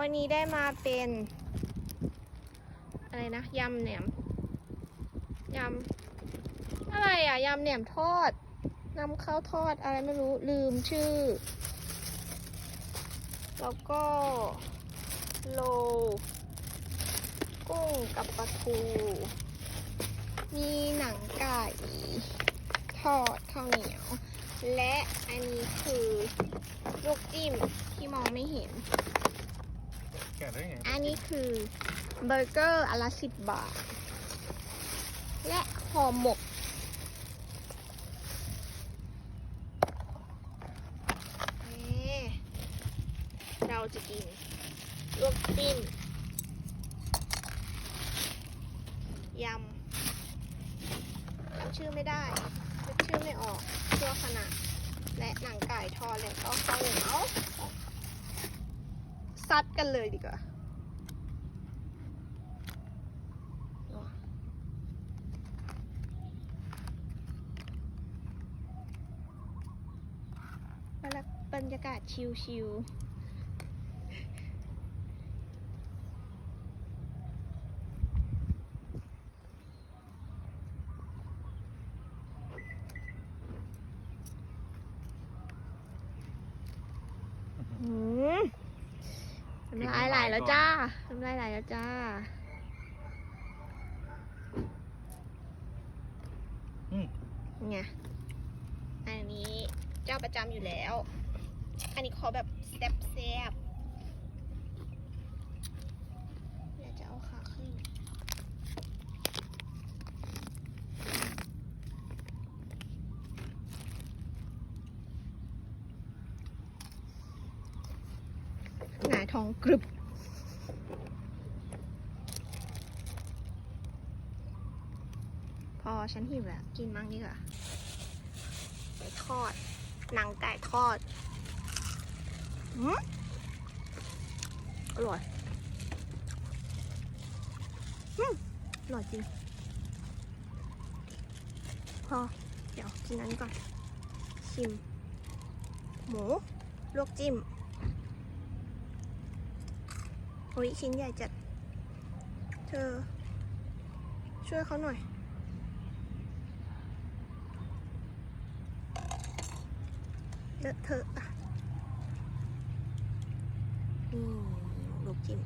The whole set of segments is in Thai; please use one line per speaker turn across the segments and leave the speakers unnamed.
วันนี้ได้มาเป็น อะไรนะยำแหนมยำอะไรอะยำแหนมทอดนำข้าวทอดอะไรไม่รู้ลืมชื่อ แล้วก็โล กุ้งกับปลาทู มีหนังไก่ทอดข้าวเหนียว และอันนี้คือลูกจิ้มที่มองไม่เห็น
แกะได้ไง
อันนี้คือเบอร์เกอร์อันละสิบบาท และห่อหมก นี่เราจะกินลวกจิ้มยำจำชื่อไม่ได้นึกชื่อไม่ออกตัวขนาด และหนังไก่ทอดและก็ข้าวเหนียว ซัดกันเลยดีกว่าบรรยากาศชิลๆหืม น้ำลายไหลแล้วจ้าน้ำลายไหลแล้วจ้า
อืม
ไงอันนี้เจ้าประจำอยู่แล้ว อันนี้ขอแบบแซ่บแซ่บเดี๋ยวจะเอาขาขึ้น หงายท้องกรึบพอฉันหิวแล้ว กินมั่งดีกว่าไก่ทอดหนังไก่ทอดอืมอร่อยอืมอร่อยจริงพอเดี๋ยวกินอันนี้ก่อนชิม หมู ลวกจิ้ม โอ้ยชิ้นใหญ่จัด เธอ ช่วยเขาหน่อยเลอะเทอะอะนี่ลูกจิ้ม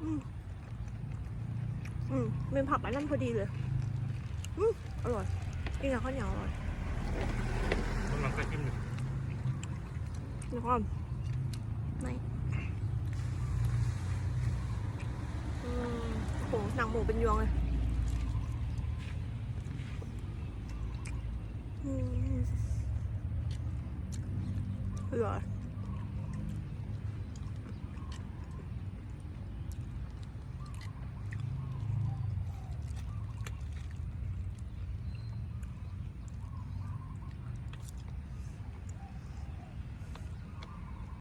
อืม อืม เป็นผักอันนั้นพอดีเลย อืม อร่อยกินกับข้าวเหนียวอร่อย
กำลังก็จิ้มอยู่
แล้วก็ไม่อืมโหนังหมูเป็นยวงเลยอืมอร่อย